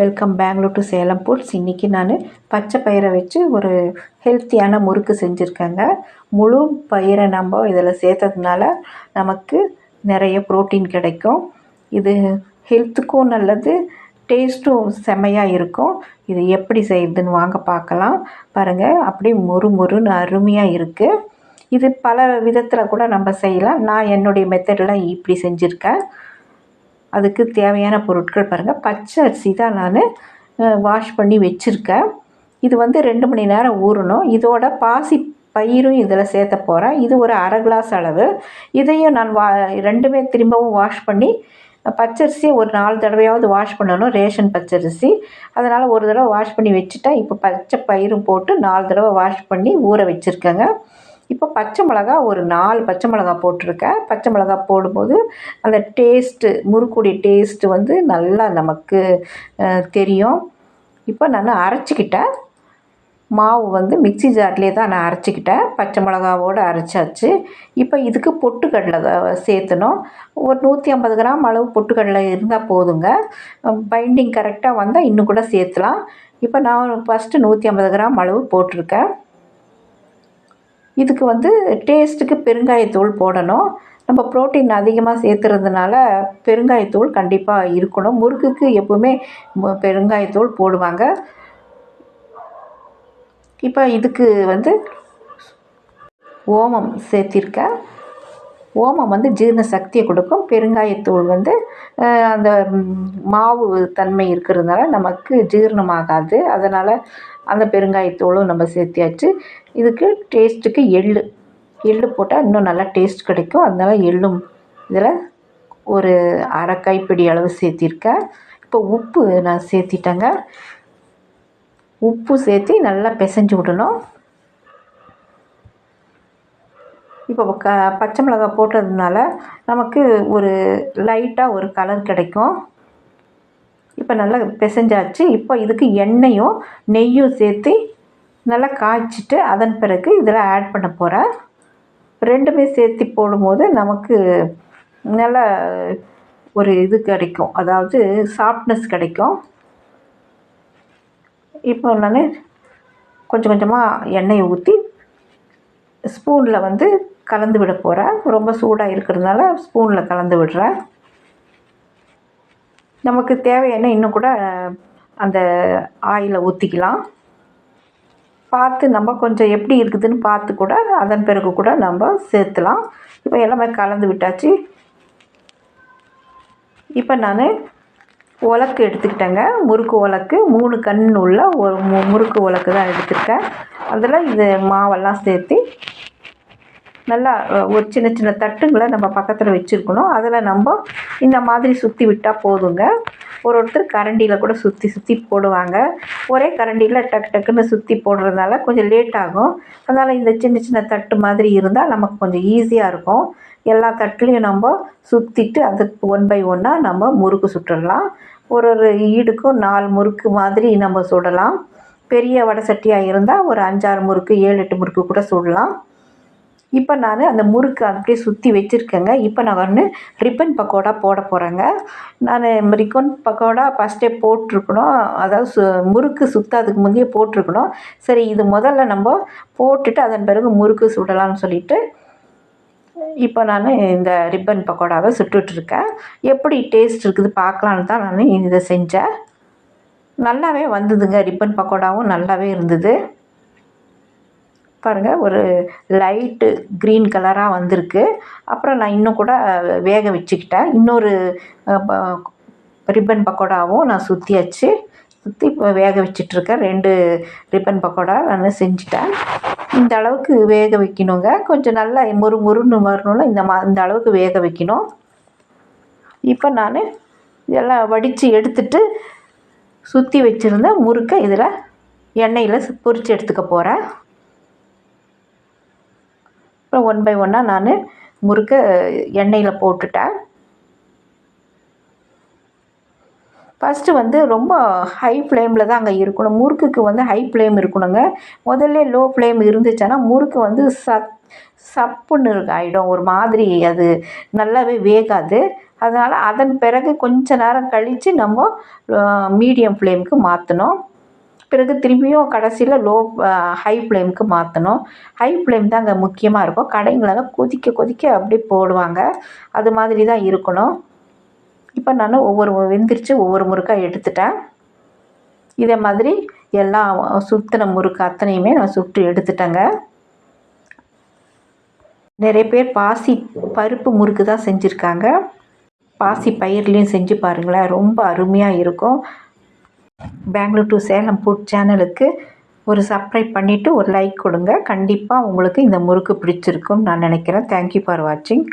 Welcome Bangalore to Salem foods இன்றைக்கி நான் பச்சை பயிரை வச்சு ஒரு ஹெல்த்தியான முறுக்கு செஞ்சுருக்கேங்க. முழு பயிரை நம்ம இதில் சேர்த்ததுனால நமக்கு நிறைய ப்ரோட்டீன் கிடைக்கும். இது ஹெல்த்துக்கும் நல்லது டேஸ்ட்டும் செம்மையாக இருக்கும். இது எப்படி செய்யுதுன்னு வாங்க பார்க்கலாம். பாருங்கள் அப்படியே மொறு மொறுன்னு அருமையாக இருக்குது இது பல விதத்தில் கூட நம்ம செய்யலாம். நான் என்னுடைய மெத்தடில் இப்படி செஞ்சுருக்கேன். அதுக்கு தேவையான பொருட்கள் பாருங்கள் பச்சை அரிசி தான் நான் வாஷ் பண்ணி வச்சுருக்கேன். இது வந்து ரெண்டு மணி நேரம் ஊறணும். இதோட பாசி பயிரும் இதில் சேர்த்த போகிறேன் இது ஒரு அரை கிளாஸ் அளவு. இதையும் நான் வா ரெண்டுமே திரும்பவும் வாஷ் பண்ணி பச்சரிசியை ஒரு நாலு தடவையாவது வாஷ் பண்ணணும். ரேஷன் பச்சரிசி அதனால் ஒரு தடவை வாஷ் பண்ணி வச்சுட்டேன். இப்போ பச்சை பயிரும் போட்டு நாலு தடவை வாஷ் பண்ணி ஊற வச்சுருக்கேங்க. இப்போ பச்சை மிளகா ஒரு நாலு பச்சை மிளகா போட்டிருக்கேன். பச்சை மிளகா போடும்போது அந்த டேஸ்ட்டு முறுக்குடி டேஸ்ட்டு வந்து நல்லா நமக்கு தெரியும். இப்போ நான் அரைச்சிக்கிட்டேன். மாவு வந்து மிக்சி ஜார்லேயே தான் நான் அரைச்சிக்கிட்டேன். பச்சை மிளகாவோடு அரைச்சாச்சு. இப்போ இதுக்கு பொட்டுக்கடலை சேர்த்தணும். ஒரு நூற்றி ஐம்பது கிராம் அளவு பொட்டுக்கடலை இருந்தால் போதுங்க. பைண்டிங் கரெக்டாக வந்தால் இன்னும் கூட சேர்த்துலாம். இப்போ நான் ஃபஸ்ட்டு நூற்றி ஐம்பது கிராம் அளவு போட்டிருக்கேன். இதுக்கு வந்து டேஸ்ட்டுக்கு பெருங்காயத்தூள் போடணும். நம்ம ப்ரோட்டீன் அதிகமாக சேர்த்துறதுனால பெருங்காயத்தூள் கண்டிப்பாக இருக்கணும். முறுக்குக்கு எப்போவுமே பெருங்காயத்தூள் போடுவாங்க. இப்போ இதுக்கு வந்து ஓமம் சேர்த்திருக்கேன். ஓமம் வந்து ஜீரண சக்தியை கொடுக்கும். பெருங்காயத்தூள் வந்து அந்த மாவு தன்மை இருக்கிறதுனால நமக்கு ஜீரணமாகாது. அதனால் அந்த பெருங்காயத்தூளும் நம்ம சேர்த்தியாச்சு. இதுக்கு டேஸ்ட்டுக்கு எள் எள் போட்டால் இன்னும் நல்லா டேஸ்ட் கிடைக்கும். அதனால் எள்ளும் இதில் ஒரு அரை கைப்பிடி அளவு சேர்த்திருக்கேன். இப்போ உப்பு நான் சேர்த்திட்டேங்க. உப்பு சேர்த்து நல்லா பிசைஞ்சு விடணும். இப்போ க பச்சை மிளகாய் போட்டதுனால நமக்கு ஒரு லைட்டாக ஒரு கலர் கிடைக்கும். இப்போ நல்லா பிசைஞ்சாச்சு. இப்போ இதுக்கு எண்ணெயும் நெய்யும் சேர்த்து நல்லா காய்ச்சிட்டு அதன் பிறகு இதில் ஆட் பண்ண போகிறேன் ரெண்டுமே சேர்த்து போடும்போது நமக்கு நல்ல ஒரு இது கிடைக்கும். அதாவது சாஃப்ட்னஸ் கிடைக்கும். இப்போ நான் கொஞ்சம் கொஞ்சமாக எண்ணெயை ஊற்றி ஸ்பூனில் வந்து கலந்து விட போகிறேன் ரொம்ப சூடாக இருக்கிறதுனால ஸ்பூனில் கலந்து விடுறேன் நமக்கு தேவையான இன்னும் கூட அந்த ஆயிலை ஊற்றிக்கலாம் பார்த்து நம்ம கொஞ்சம் எப்படி இருக்குதுன்னு பார்த்து கூட அதன் பிறகு கூட நம்ம சேர்த்துலாம். இப்போ எல்லாமே கலந்து விட்டாச்சு. இப்போ நான் உலக்கு எடுத்துக்கிட்டேங்க. முறுக்கு உலக்கு. மூணு கண் உள்ள ஒரு மு முறுக்கு உலக்கு தான் எடுத்துருக்கேன். அதில் இது மாவெல்லாம் சேர்த்து நல்லா ஒரு சின்ன சின்ன தட்டுங்களை நம்ம பக்கத்தில் வச்சுருக்கணும். அதில் நம்ம இந்த மாதிரி சுற்றி விட்டால் போதுங்க. ஒரு ஒருத்தர் கரண்டியில் கூட சுற்றி சுற்றி போடுவாங்க. ஒரே கரண்டியில் டக்கு டக்குன்னு சுற்றி போடுறதுனால கொஞ்சம் லேட் ஆகும். அதனால் இந்த சின்ன சின்ன தட்டு மாதிரி இருந்தால் நமக்கு கொஞ்சம் ஈஸியாக இருக்கும். எல்லா தட்டுலேயும் நம்ம சுற்றிட்டு அதுக்கு ஒன் பை ஒன்னாக நம்ம முறுக்கு சுட்டுடலாம் ஒரு ஒரு ஈடுக்கும் நாலு முறுக்கு மாதிரி நம்ம சுடலாம். பெரிய வடை சட்டியாக இருந்தால் ஒரு அஞ்சாறு முறுக்கு ஏழு எட்டு முறுக்கு கூட சுடலாம். இப்போ நான் அந்த முறுக்கு அப்படியே சுற்றி வச்சுருக்கேங்க. இப்போ நான் ஒன்று ரிப்பன் பக்கோடா போட போகிறேங்க நான் ரிப்பன் பக்கோடா ஃபஸ்ட்டே போட்டிருக்கணும். அதாவது சு முறுக்கு சுற்றாதுக்கு முந்தையே போட்டிருக்கணும். சரி இது முதல்ல நம்ம போட்டுட்டு அதன் பிறகு முறுக்கு சுடலாம்னு சொல்லிட்டு இப்போ நான் இந்த ரிப்பன் பக்கோடாவை சுட்டுட்ருக்கேன். எப்படி டேஸ்ட் இருக்குது பார்க்கலான்னு தான் நான் இதை செஞ்சேன். நல்லாவே வந்ததுங்க. ரிப்பன் பக்கோடாவும் நல்லாவே இருந்தது. பாருங்கள் ஒரு லைட்டு க்ரீன் கலராக வந்திருக்கு. அப்புறம் நான் இன்னும் கூட வேக வச்சுக்கிட்டேன். இன்னொரு ரிப்பன் பக்கோடாவும் நான் சுற்றியாச்சு சுற்றி இப்போ வேக வச்சிட்ருக்கேன் ரெண்டு ரிப்பன் பக்கோடா நான் செஞ்சுட்டேன். இந்த அளவுக்கு வேக வைக்கணுங்க. கொஞ்சம் நல்லா மொறு மொறுன்னு வரணும்ல இந்த மா இந்த அளவுக்கு வேக வைக்கணும். இப்போ நான் இதெல்லாம் வடித்து எடுத்துட்டு சுற்றி வச்சுருந்த முறுக்கை இதில் எண்ணெயில் பொரித்து எடுத்துக்க போகிறேன் அப்புறம் ஒன் பை ஒன்னாக நான் முறுக்கை எண்ணெயில் போட்டுட்டேன். ஃபஸ்ட்டு வந்து ரொம்ப ஹை ஃப்ளேமில் தான் அங்கே இருக்கணும். முறுக்குக்கு வந்து ஹை ஃப்ளேம் இருக்கணுங்க. முதல்ல லோ ஃப்ளேம் இருந்துச்சுன்னா முறுக்கு வந்து சத் சப்புன்னு ஆகிடும் ஒரு மாதிரி அது நல்லாவே வேகாது. அதனால் அதன் பிறகு கொஞ்ச நேரம் கழித்து நம்ம மீடியம் ஃப்ளேமுக்கு மாற்றணும் பிறகு திரும்பியும் கடைசியில் லோ ஹை ஃப்ளேமுக்கு மாற்றணும் ஹை ஃப்ளேம் தான் அங்கே முக்கியமாக இருக்கும். கடைங்களெல்லாம் கொதிக்க கொதிக்க அப்படியே போடுவாங்க. அது மாதிரி தான் இருக்கணும். இப்போ நான் ஒவ்வொரு வெந்திரிச்சு ஒவ்வொரு முறுக்காக எடுத்துட்டேன். இதே மாதிரி எல்லா சுற்றின முறுக்கு அத்தனையுமே நான் சுட்டு எடுத்துட்டேங்க. நிறைய பேர் பாசி பருப்பு முறுக்கு தான் செஞ்சுருக்காங்க. பாசி பயிர்லேயும் செஞ்சு பாருங்களேன். ரொம்ப அருமையாக இருக்கும். பெங்களூர் டு சேலம் ஃபுட் சேனலுக்கு ஒரு சப்ஸ்கிரைப் பண்ணிவிட்டு ஒரு லைக் கொடுங்க. கண்டிப்பாக உங்களுக்கு இந்த முறுக்கு பிடிச்சிருக்கும்னு நான் நினைக்கிறேன். தேங்க்யூ ஃபார் வாட்சிங்